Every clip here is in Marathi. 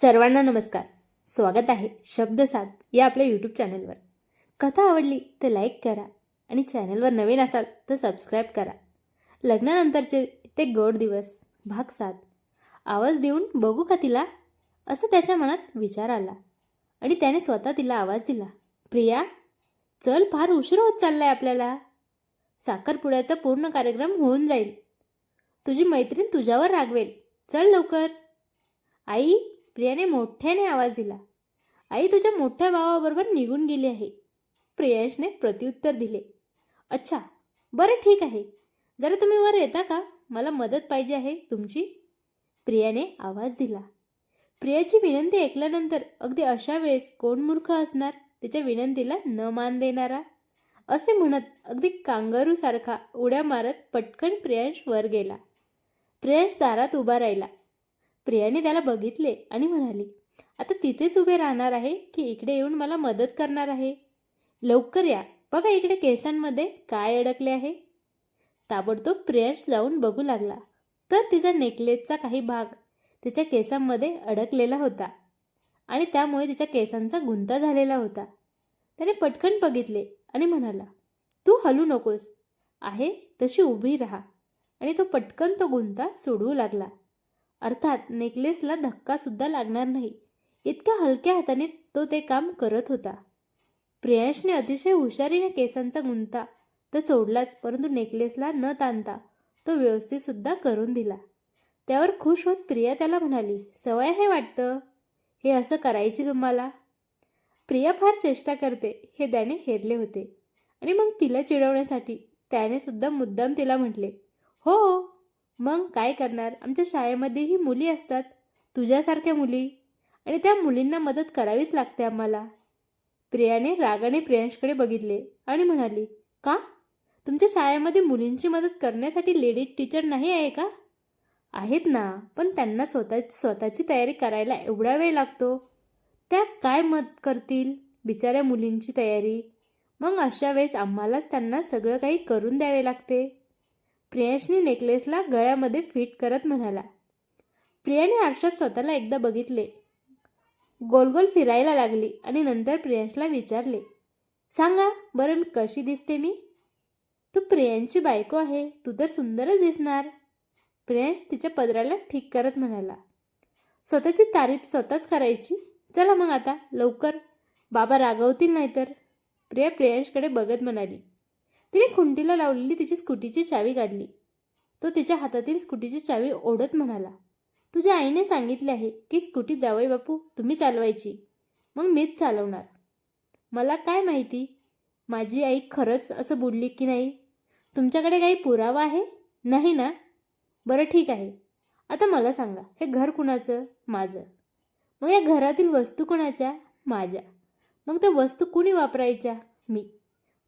सर्वांना नमस्कार. स्वागत आहे शब्दसात या आपल्या यूट्यूब चॅनलवर कथा आवडली तर लाईक करा आणि चॅनलवर नवीन असाल तर सबस्क्राईब करा. लग्नानंतरचे ते गोड दिवस भाग सात. आवाज देऊन बघू का तिला? असं त्याच्या मनात विचार आला आणि त्याने स्वतः तिला आवाज दिला. प्रिया चल फार उशीर होत चाललाय आपल्याला. साखरपुड्याचा पूर्ण कार्यक्रम होऊन जाईल. तुझी मैत्रीण तुझ्यावर रागवेल. चल लवकर. आई प्रियाने मोठ्याने आवाज दिला. आई तुझ्या मोठ्या भावाबरोबर निघून गेली आहे. प्रियशने प्रत्युत्तर दिले. अच्छा बरं ठीक आहे. जरा तुम्ही वर येता का? मला मदत पाहिजे आहे तुमची. प्रियाने आवाज दिला. प्रियाची विनंती ऐकल्यानंतर अगदी अशा वेळेस कोण मूर्ख असणार? त्याच्या विनंतीला न मान देणारा? असे म्हणत अगदी कांगारूसारखा उड्या मारत पटकन प्रियांश वर गेला. प्रियांश दारात उभा राहिला. प्रियाने त्याला बघितले आणि म्हणाली आता तिथेच उभे राहणार आहे की इकडे येऊन मला मदत करणार आहे? लवकर या. बघा इकडे केसांमध्ये काय अडकले आहे. ताबडतोब प्रियाश जाऊन बघू लागला. तर तिचा नेकलेसचा काही भाग तिच्या केसांमध्ये अडकलेला होता आणि त्यामुळे तिच्या केसांचा गुंता झालेला होता. त्याने पटकन बघितले आणि म्हणाला तू हलू नकोस. आहे तशी उभी राहा. आणि तो पटकन तो गुंता सोडवू लागला. अर्थात नेकलेसला धक्कासुद्धा लागणार नाही. इतक्या हलक्या हाताने तो ते काम करत होता. प्रियांशने अतिशय हुशारीने केसांचा गुंता तर सोडलाच परंतु नेकलेसला न ताणता तो व्यवस्थितसुद्धा करून दिला. त्यावर खुश होत प्रिया त्याला म्हणाली सवय आहे वाटतं? हे असं करायची तुम्हाला? प्रिया फार चेष्टा करते हे त्याने हेरले होते. आणि मग तिला चिडवण्यासाठी त्याने सुद्धा मुद्दाम तिला म्हटले हो हो मग काय करणार? आमच्या शाळेमध्येही मुली असतात. तुझ्यासारख्या मुली. आणि त्या मुलींना मदत करावीच लागते आम्हाला. प्रियाने रागाने प्रियांशकडे बघितले आणि म्हणाली का? तुमच्या शाळेमध्ये मुलींची मदत करण्यासाठी लेडीज टीचर नाही आहे का? आहेत ना पण त्यांना स्वतः स्वतःची तयारी करायला एवढा वेळ लागतो. त्या काय मत करतील? बिचाऱ्या मुलींची तयारी. मग अशा वेळेस आम्हालाच त्यांना सगळं काही करून द्यावे लागते. प्रियांशने नेकलेसला गळ्यामध्ये फिट करत म्हणाला प्रियाने आरशात स्वतःला एकदा बघितले. गोलगोल फिरायला लागली आणि नंतर प्रियांशला विचारले सांगा बरं मी कशी दिसते मी? तू प्रियांची बायको आहे तू तर सुंदरच दिसणार. प्रियांश तिच्या पदराला ठीक करत म्हणाला स्वतःची तारीफ स्वतःच करायची? चला मग आता लवकर. बाबा रागवतील नाहीतर. प्रिया प्रियांशकडे बघत म्हणाली तिने खुंटीला लावलेली तिची स्कूटीची चावी काढली. तो तिच्या हातातील स्कूटीची चावी ओढत म्हणाला तुझ्या आईने सांगितले आहे की स्कूटी जावई बापू तुम्ही चालवायची. मग मीच चालवणार. मला काय माहिती माझी आई खरंच असं बोलली की नाही? तुमच्याकडे काही पुरावा आहे? नाही ना? बरं ठीक आहे. आता मला सांगा हे घर कुणाचं? माझं. मग या घरातील वस्तू कोणाच्या? माझ्या. मग त्या वस्तू कुणी वापरायच्या? मी.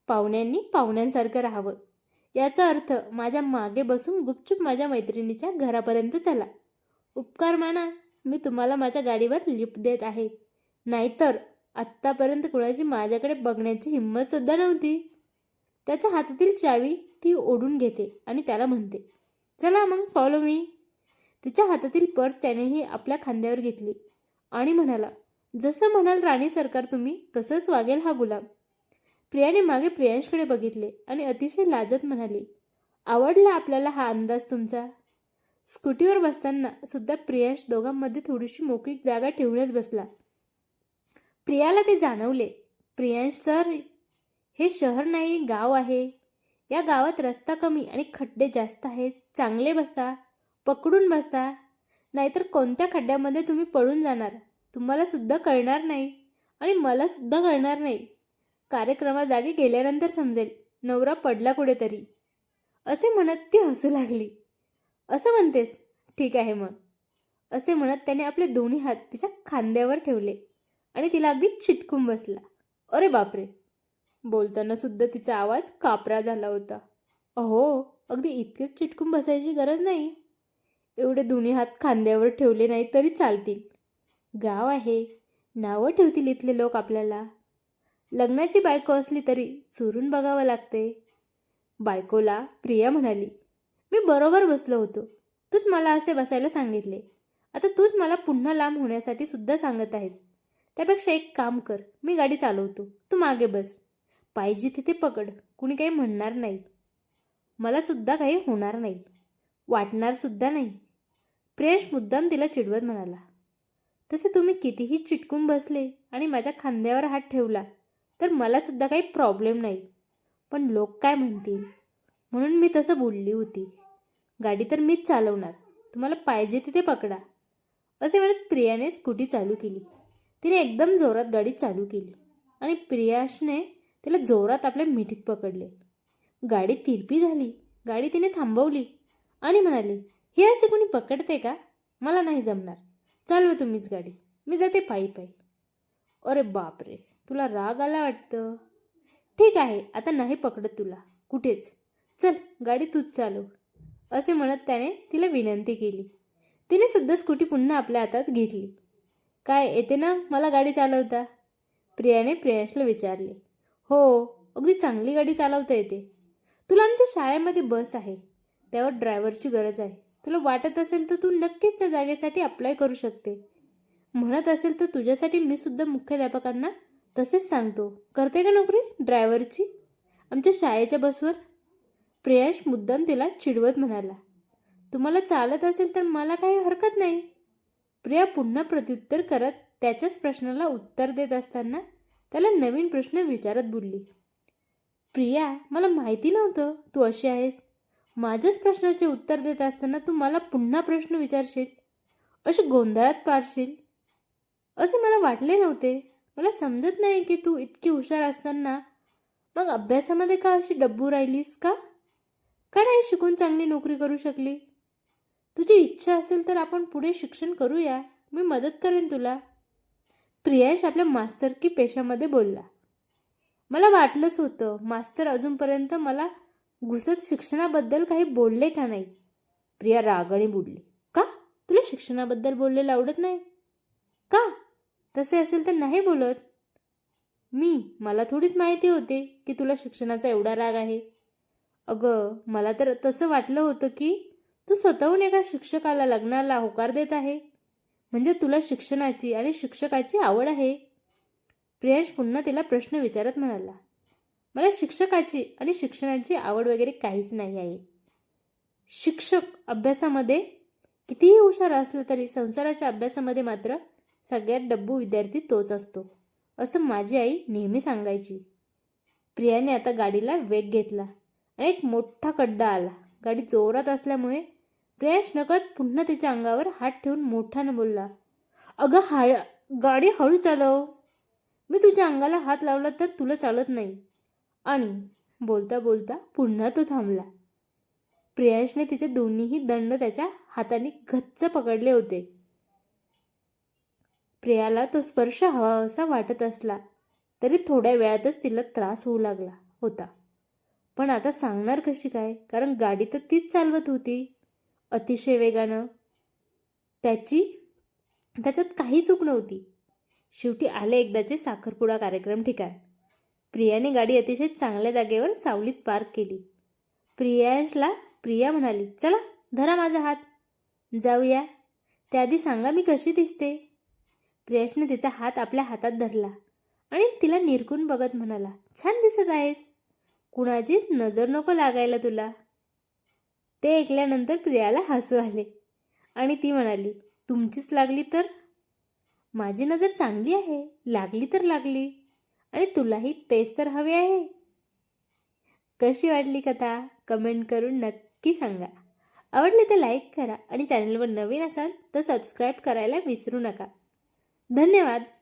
पाहुण्यांनी पाहुण्यांसारखं राहावं. याचा अर्थ माझ्या मागे बसून गुपचूप माझ्या मैत्रिणीच्या घरापर्यंत चला. उपकार माना मी तुम्हाला माझ्या गाडीवर लिफ्ट देत आहे. नाहीतर आत्तापर्यंत कुणाची माझ्याकडे बघण्याची हिंमतसुद्धा नव्हती. त्याच्या हातातील चावी ती ओढून घेते आणि त्याला म्हणते चला मग फॉलो मी तिच्या हातातील पर्स त्यानेही आपल्या खांद्यावर घेतली आणि म्हणाला जसं म्हणाल राणी सरकार तुम्ही तसंच वागेल हा गुलाब प्रियाने मागे प्रियांशकडे बघितले आणि अतिशय लाजत म्हणाली आवडला आपल्याला हा अंदाज तुमचा? स्कूटीवर बसताना सुद्धा प्रियांश दोघांमध्ये थोडीशी मोकळी जागा ठेवूनच बसला. प्रियाला ते जाणवले प्रियांश सर हे शहर नाही गाव आहे. या गावात रस्ता कमी आणि खड्डे जास्त आहेत. चांगले बसा पकडून बसा. नाहीतर कोणत्या खड्ड्यामध्ये तुम्ही पडून जाणार? तुम्हाला सुद्धा कळणार नाही आणि मला सुद्धा कळणार नाही. कार्यक्रमाजागी गेल्यानंतर समजेल नवरा पडला कुठेतरी. असे म्हणत ती हसू लागली. असं म्हणतेस? ठीक आहे मग. असे म्हणत त्याने आपले दोन्ही हात तिच्या खांद्यावर ठेवले आणि तिला अगदी चिटकून बसला. अरे बापरे! बोलताना सुद्धा तिचा आवाज कापरा झाला होता. अहो अगदी इतकेच चिटकून बसायची गरज नाही. एवढे दोन्ही हात खांद्यावर ठेवले नाही तरी चालतील. गाव आहे. नावं ठेवतील इथले लोक आपल्याला. लग्नाची बायको असली तरी चोरून बघावं लागते. बायकोला प्रिया म्हणाली मी बरोबर बसलो होतो. तूच मला असे बसायला सांगितले. आता तूच मला पुन्हा लांब होण्यासाठी सुद्धा सांगत आहेस. त्यापेक्षा एक काम कर मी गाडी चालवतो. तू मागे बस. पाहिजे तिथे पकड कुणी काही म्हणणार नाही. मला सुद्धा काही होणार नाही. वाटणार सुद्धा नाही. प्रेश मुद्दाम तिला चिडवत म्हणाला तसे तुम्ही कितीही चिटकून बसले आणि माझ्या खांद्यावर हात ठेवला तर मला सुद्धा काही प्रॉब्लेम नाही. पण लोक काय म्हणतील? म्हणून मी तसं बोलली होती. गाडी तर मीच चालवणार. तुम्हाला पाहिजे तिथे पकडा. असे म्हणत प्रियाने स्कूटी चालू केली. तिने एकदम जोरात गाडी चालू केली आणि प्रियाशने तिला जोरात आपल्या मिठीत पकडले. गाडी तिरपी झाली. गाडी तिने थांबवली आणि म्हणाली हे असे कोणी पकडते का? मला नाही जमणार. चालव तुम्हीच गाडी. मी जाते पायी पायी. अरे बापरे. तुला राग आला वाटतं? ठीक आहे आता नाही पकडत तुला. कुठेच. चल गाडी तूच चालव. असे म्हणत त्याने तिला विनंती केली. तिने सुद्धा स्कूटी पुन्हा आपल्या हातात घेतली. काय येते ना? मला गाडी चालवता? प्रियाने प्रियांशला विचारले. हो अगदी चांगली गाडी चालवता येते. तुला आमच्या शाळेमध्ये बस आहे. त्यावर ड्रायव्हरची गरज आहे. तुला वाटत असेल तर तू नक्कीच त्या जागेसाठी अप्लाय करू शकते. म्हणत असेल तर तुझ्यासाठी मी सुद्धा मुख्याध्यापकांना तसेच सांगतो. करते का नोकरी? ड्रायव्हरची. आमच्या शाळेच्या बसवर प्रियाश मुद्दाम तिला चिडवत म्हणाला तुम्हाला चालत असेल तर मला काही हरकत नाही. प्रिया पुन्हा प्रत्युत्तर करत त्याच्याच प्रश्नाला उत्तर देत असताना त्याला नवीन प्रश्न विचारत बोलली प्रिया मला माहिती नव्हतं तू अशी आहेस. माझ्याच प्रश्नाचे उत्तर देत असताना तू मला पुन्हा प्रश्न विचारशील अशी गोंधळात पाडशील. असे मला वाटले नव्हते. मला समजत नाही की तू इतकी हुशार असताना मग अभ्यासामध्ये का अशी डब्बू राहिलीस का? का नाही शिकून चांगली नोकरी करू शकली? तुझी इच्छा असेल तर आपण पुढे शिक्षण करूया. मी मदत करेन तुला. प्रियांश आपल्या मास्तर की पेशामध्ये बोलला. मला वाटलंच होतं मास्तर अजूनपर्यंत मला घुसत शिक्षणाबद्दल काही बोलले का नाही? प्रिया रागाने बोलली. का? तुला शिक्षणाबद्दल बोललेलं आवडत नाही? का? तसे असेल तर नाही बोलत. मी मला थोडीच माहिती होते की तुला शिक्षणाचा एवढा राग आहे. अगं मला तर तसं वाटलं होतं की तू स्वतःहून एका शिक्षकाला लग्नाला होकार देत आहे. म्हणजे तुला शिक्षणाची आणि शिक्षकाची आवड आहे. प्रियांश पुन्हा तिला प्रश्न विचारत म्हणाला. मला शिक्षकाची आणि शिक्षणाची आवड वगैरे काहीच नाही आहे. शिक्षक अभ्यासामध्ये कितीही हुशार असलं तरी संसाराच्या अभ्यासामध्ये मात्र सगळ्यात डब्बू विद्यार्थी तोच असतो असं माझी आई नेहमी सांगायची. प्रियाने आता गाडीला वेग घेतला आणि एक मोठा खड्डा आला. गाडी जोरात असल्यामुळे प्रयाश नकळत पुन्हा तिच्या अंगावर हात ठेवून मोठ्यानं बोलला अगं हा गाडी हळू चालव. मी तुझ्या अंगाला हात लावला तर तुला चालत नाही. आणि बोलता बोलता पुन्हा तो थांबला. प्रियाशने तिचे दोन्हीही दंड त्याच्या हाताने गच्च पकडले होते. प्रियाला तो स्पर्श हवासा वाटत असला तरी थोड्या वेळातच तिला त्रास होऊ लागला होता. पण आता सांगणार कशी काय? कारण गाडी तर तीच चालवत होती. अतिशय वेगानं. त्याची त्याच्यात काही चूक नव्हती. शेवटी आले एकदाचे साखरपुडा कार्यक्रम ठिकाण. प्रियाने गाडी अतिशय चांगल्या जागेवर सावलीत पार्क केली. प्रियाशला प्रिया म्हणाली चला धरा माझा हात. जाऊया. त्याआधी सांगा मी कशी दिसते. प्रियाशने तिचा हात आपल्या हातात धरला आणि तिला निरकून बघत म्हणाला छान दिसत आहेस. कुणाचीच नजर नको लागायला तुला. ते ऐकल्यानंतर प्रियाला हसू आले आणि ती म्हणाली तुमचीच लागली तर? माझी नजर चांगली आहे. लागली तर लागली. आणि तुलाही तेच तर हवे आहे. कशी वाटली कथा? कमेंट करून नक्की सांगा. आवडले तर लाईक करा आणि चॅनलवर नवीन असाल तर सबस्क्राईब करायला विसरू नका. धन्यवाद.